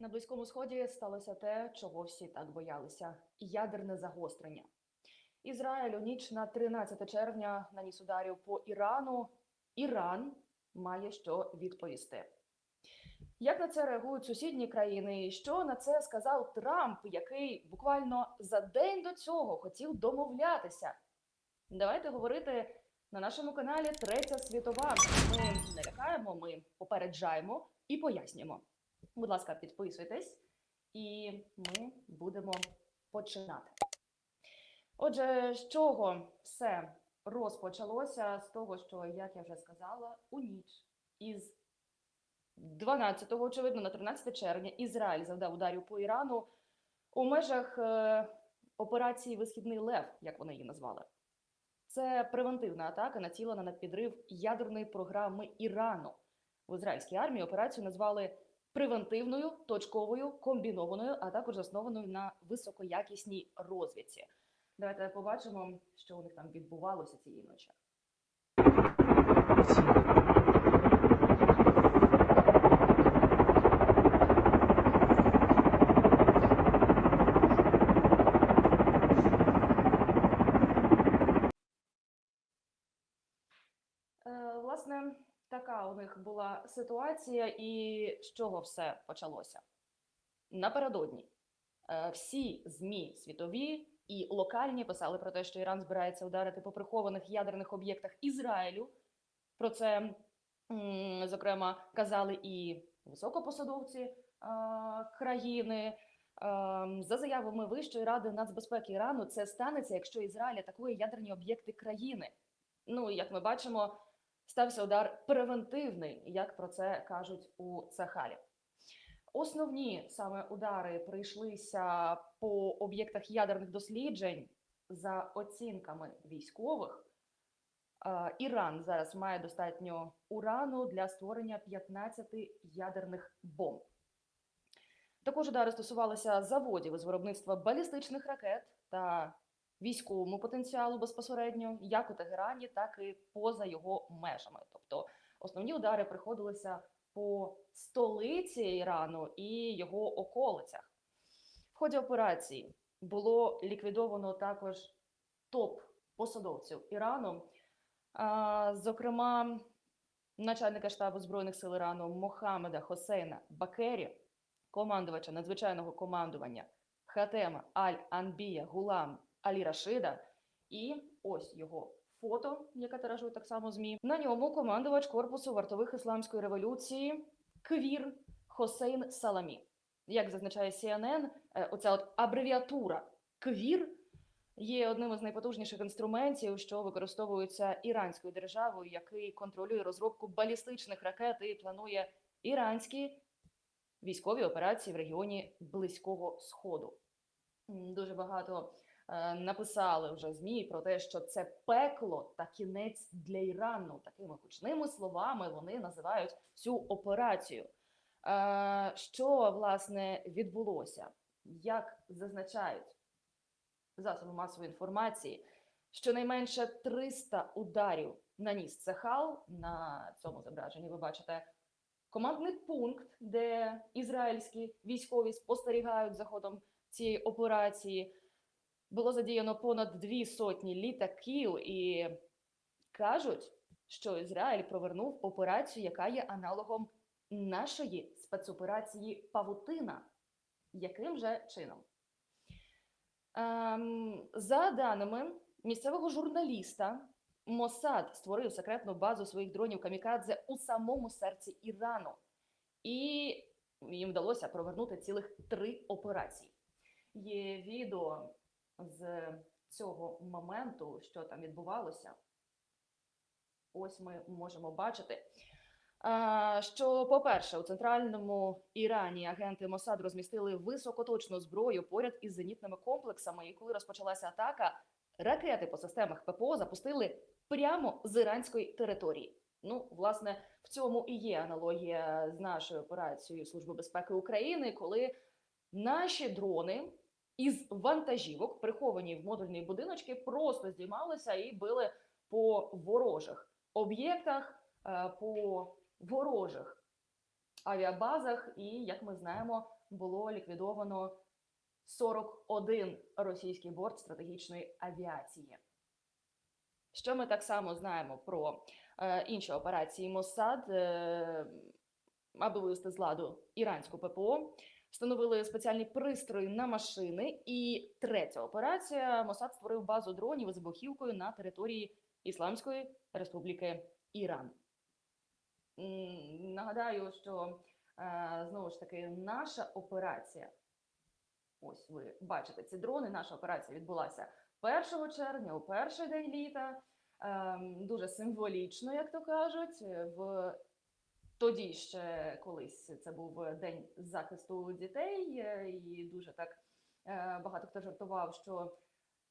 На близькому сході сталося те, чого всі так боялися: ядерне загострення. Ізраїль у ніч на 13 червня наніс ударів по Ірану. Іран має що відповісти. Як на це реагують сусідні країни? І що на це сказав Трамп, який буквально за день до цього хотів домовлятися? Давайте говорити на нашому каналі Третя світова. Ми не лякаємо, ми попереджаємо і пояснюємо. Будь ласка, підписуйтесь, і ми будемо починати. Отже, з чого все розпочалося? З того, що, як я вже сказала, у ніч із 12, очевидно, на 13 червня Ізраїль завдав ударів по Ірану у межах е, операції Висхідний Лев, як вони її назвали. Це превентивна атака, націлена на підрив ядерної програми Ірану. В ізраїльській армії операцію назвали превентивною, точковою, комбінованою, а також заснованою на високоякісній розвідці. Давайте побачимо, що у них там відбувалося цієї ночі. Е, Власне, така у них була ситуація, і з чого все почалося? Напередодні е, всі ЗМІ світові і локальні писали про те, що Іран збирається ударити по прихованих ядерних об'єктах Ізраїлю. Про це, зокрема, казали і високопосадовці е, країни. Ем, За заявами Вищої ради нацбезпеки Ірану, це станеться, якщо Ізраїль атакує ядерні об'єкти країни. Ну, як ми бачимо, стався удар превентивний, як про це кажуть у Цахалі. Основні саме удари прийшлися по об'єктах ядерних досліджень за оцінками військових. е, Іран зараз має достатньо урану для створення 15 ядерних бомб. Також удари стосувалися заводів із виробництва балістичних ракет та військовому потенціалу безпосередньо, як у Тегерані, так і поза його межами. Тобто основні удари приходилися по столиці Ірану і його околицях. В ході операції було ліквідовано також топ посадовців Ірану, зокрема, начальника штабу збройних сил Ірану Мохамеда Хосейна Бакері, командувача надзвичайного командування Хатема Аль-Анбія Гулам Алі Рашида, і ось його фото, яке тиражує так само ЗМІ. На ньому командувач корпусу вартових ісламської революції Квір Хосейн Саламі. Як зазначає CNN, е, оця от абревіатура Квір є одним із найпотужніших інструментів, що використовуються іранською державою, який контролює розробку балістичних ракет і планує іранські військові операції в регіоні Близького Сходу. Дуже багато написали вже змі про те, що це пекло та кінець для Ірану. Такими гучними словами вони називають цю операцію. Е, що власне відбулося? Як зазначають засоби масової інформації, щонайменше 300 ударів наніс Цехал. На цьому зображенні ви бачите командний пункт, де ізраїльські військові спостерігають за ходом цієї операції. Було задіяно понад дві сотні літаків, і кажуть, що Ізраїль провернув операцію, яка є аналогом нашої спецоперації Павутина. Яким же чином? Ем, за даними місцевого журналіста, Мосад створив секретну базу своїх дронів Камікадзе у самому серці Ірану, і їм вдалося провернути цілих три операції. Є відео з цього моменту, що там відбувалося. Ось ми можемо бачити. Що, по-перше, у центральному Ірані агенти Мосад розмістили високоточну зброю поряд із зенітними комплексами. І коли розпочалася атака, ракети по системах ППО запустили прямо з іранської території. Ну, власне, в цьому і є аналогія з нашою операцією Служби безпеки України, коли наші дрони із вантажівок, приховані в модульні будиночки, просто здіймалися і били по ворожих об'єктах, е, по ворожих авіабазах, і, як ми знаємо, було ліквідовано 41 російський борт стратегічної авіації. Що ми так само знаємо про е, інші операції Моссад, е, аби вивести з ладу іранську ППО, встановили спеціальні пристрої на машини. І третя операція Моссад створив базу дронів із вибухівкою на території Ісламської Республіки Іран. Нагадаю, що е, знову ж таки наша операція. Ось ви бачите ці дрони. Наша операція відбулася 1 червня, у перший день літа. Ем, дуже символічно, як то кажуть. В тоді ще колись це був день захисту дітей, е, і дуже так е, багато хто жартував, що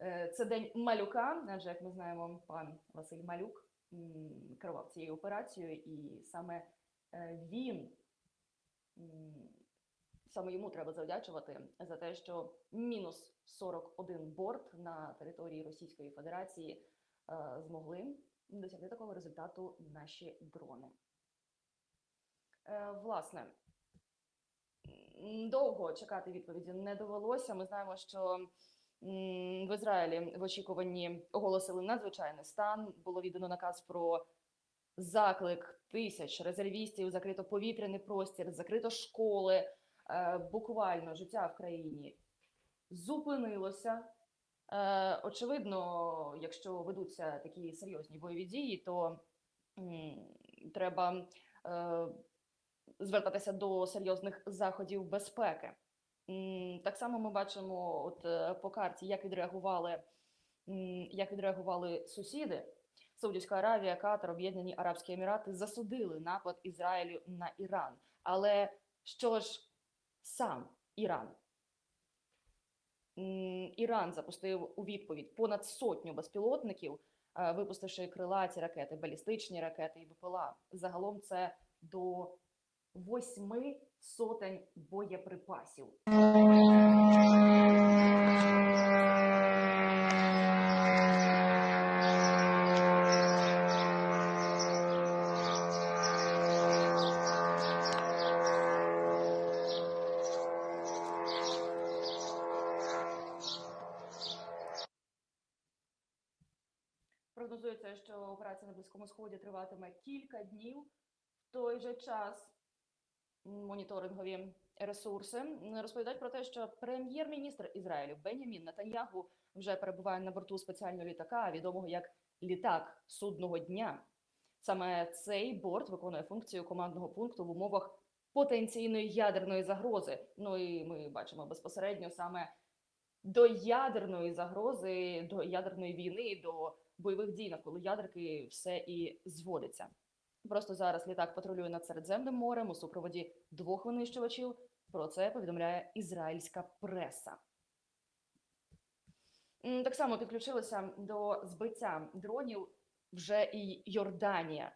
е, це день малюка, адже як ми знаємо, пан Василь Малюк керував цією операцією, і саме він. Саме йому треба завдячувати за те, що мінус 41 борт на території Російської Федерації змогли досягти такого результату наші дрони. Е, власне, довго чекати відповіді не довелося. Ми знаємо, що в Ізраїлі в очікуванні оголосили надзвичайний стан. Було віддано наказ про заклик тисяч резервістів, закрито повітряний простір, закрито школи. Е, буквально життя в країні зупинилося. Е, очевидно, якщо ведуться такі серйозні бойові дії, то треба звертатися до серйозних заходів безпеки. Так само ми бачимо, от е, по карті, як відреагували, як відреагували сусіди. Саудівська Аравія, Катар, Об'єднані Арабські Емірати засудили напад Ізраїлю на Іран. Але що ж сам Іран? Іран запустив у відповідь понад сотню безпілотників, е, випустивши крилаті ракети, балістичні ракети і БПЛА. Загалом це до восьми сотень боєприпасів. Прогнозується, що операція на Близькому Сході триватиме кілька днів. В той же час моніторингові ресурси розповідають про те, що прем'єр-міністр Ізраїлю Бенямін Натаньягу вже перебуває на борту спеціального літака, відомого як літак судного дня. Саме цей борт виконує функцію командного пункту в умовах потенційної ядерної загрози. Ну і ми бачимо безпосередньо саме до ядерної загрози, до ядерної війни, до бойових дій навколо ядерки все і зводиться. Просто зараз літак патрулює над Середземним морем у супроводі двох винищувачів. Про це повідомляє ізраїльська преса. Так само підключилася до збиття дронів вже і Йорданія.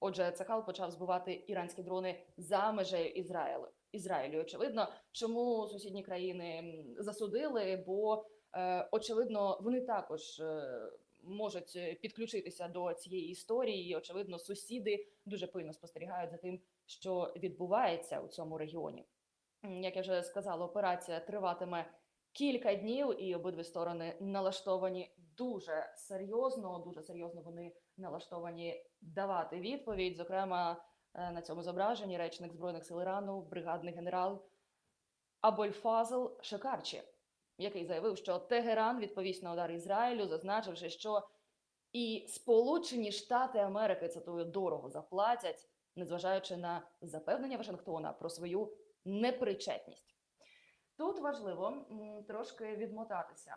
Отже, Цахал почав збивати іранські дрони за межею Ізраїлю. Ізраїлю. Очевидно, чому сусідні країни засудили, бо е, очевидно вони також е, можуть е, підключитися до цієї історії. І, очевидно, сусіди дуже пильно спостерігають за тим, що відбувається у цьому регіоні. Як я вже сказала, операція триватиме кілька днів, і обидві сторони налаштовані дуже серйозно. Дуже серйозно вони налаштовані давати відповідь. Зокрема, е, на цьому зображенні речник збройних сил Ірану, бригадний генерал Абольфазл Шекарчі, який заявив, що Тегеран відповість на удар Ізраїлю, зазначивши, що і Сполучені Штати Америки цитую дорого заплатять, незважаючи на запевнення Вашингтона про свою непричетність. Тут важливо трошки відмотатися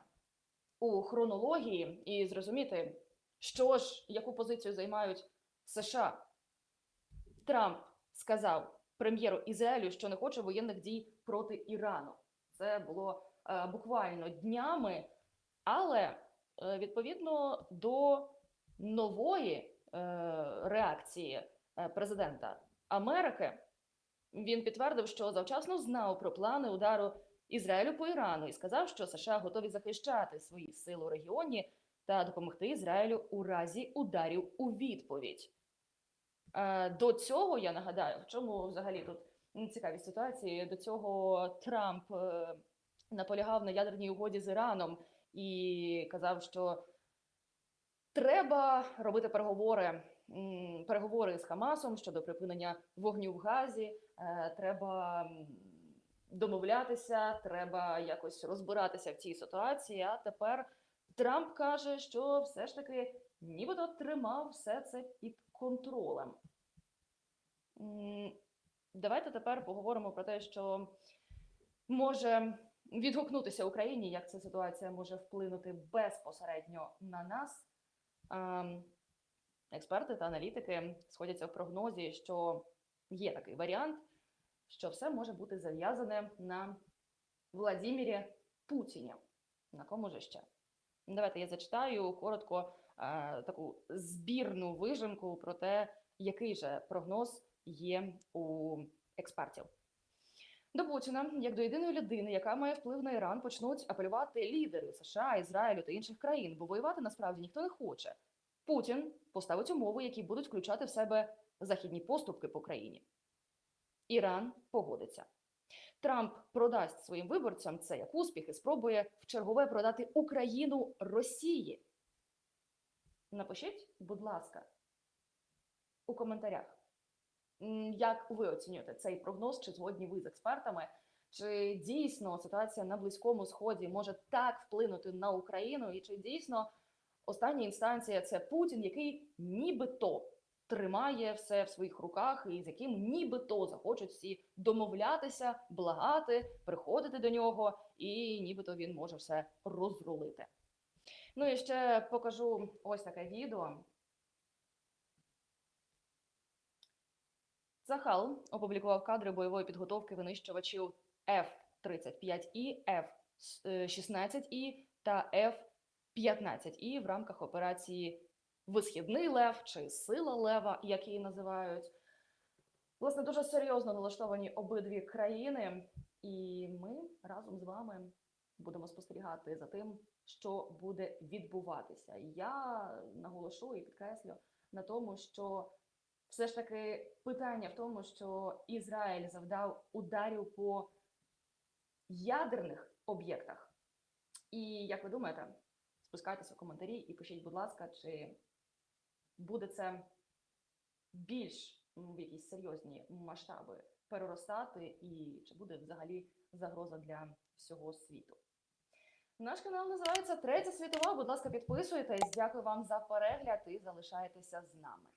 у хронології і зрозуміти, що ж, яку позицію займають США. Трамп сказав прем'єру Ізраїлю, що не хоче воєнних дій проти Ірану. Це було е, буквально днями, але е, відповідно до нової е, реакції президента Америки, він підтвердив, що завчасно знав про плани удару Ізраїлю по Ірану і сказав, що США готові захищати свої сили у регіоні та допомогти Ізраїлю у разі ударів у відповідь. До цього я нагадаю, в чому взагалі тут цікаві ситуації. До цього Трамп е, наполягав на ядерній угоді з Іраном і казав, що треба робити переговори, переговори з Хамасом щодо припинення вогню в Газі. Е, Треба домовлятися, треба якось розбиратися в цій ситуації. А тепер Трамп каже, що все ж таки нібито тримав все це під контролем. Давайте тепер поговоримо про те, що може відгукнутися Україні, як ця ситуація може вплинути безпосередньо на нас. Ем, Експерти та аналітики сходяться в прогнозі, що є такий варіант, що все може бути зав'язане на Владімірі Путіні. На кому же ще? Давайте я зачитаю коротко е, таку збірну вижимку про те, який же прогноз є у експертів. До Путіна, як до єдиної людини, яка має вплив на Іран, почнуть апелювати лідери США, Ізраїлю та інших країн, бо воювати насправді ніхто не хоче. Путін поставить умови, які будуть включати в себе західні поступки по країні. Іран погодиться. Трамп продасть своїм виборцям це як успіх і спробує в чергове продати Україну Росії. Напишіть, будь ласка, у коментарях, як ви оцінюєте цей прогноз, чи згодні ви з експертами, чи дійсно ситуація на Близькому Сході може так вплинути на Україну, і чи дійсно остання інстанція це Путін, який нібито тримає все в своїх руках, і з яким нібито захочуть всі домовлятися, благати, приходити до нього, і нібито він може все розрулити. Ну і ще покажу ось таке відео. Захал опублікував кадри бойової підготовки винищувачів F-35І, F-16І та F-15І в рамках операції Висхідний Лев чи Сила Лева, як її називають. Власне, дуже серйозно налаштовані обидві країни, і ми разом з вами будемо спостерігати за тим, що буде відбуватися. Я наголошу і підкреслю на тому, що все ж таки питання в тому, що Ізраїль завдав ударів по ядерних об'єктах. І як ви думаєте, спускайтеся в коментарі і пишіть, будь ласка, чи буде це більш в якісь серйозні масштаби переростати, і чи буде взагалі загроза для всього світу? Наш канал називається Третя світова. Будь ласка, підписуйтесь. Дякую вам за перегляд і залишайтеся з нами.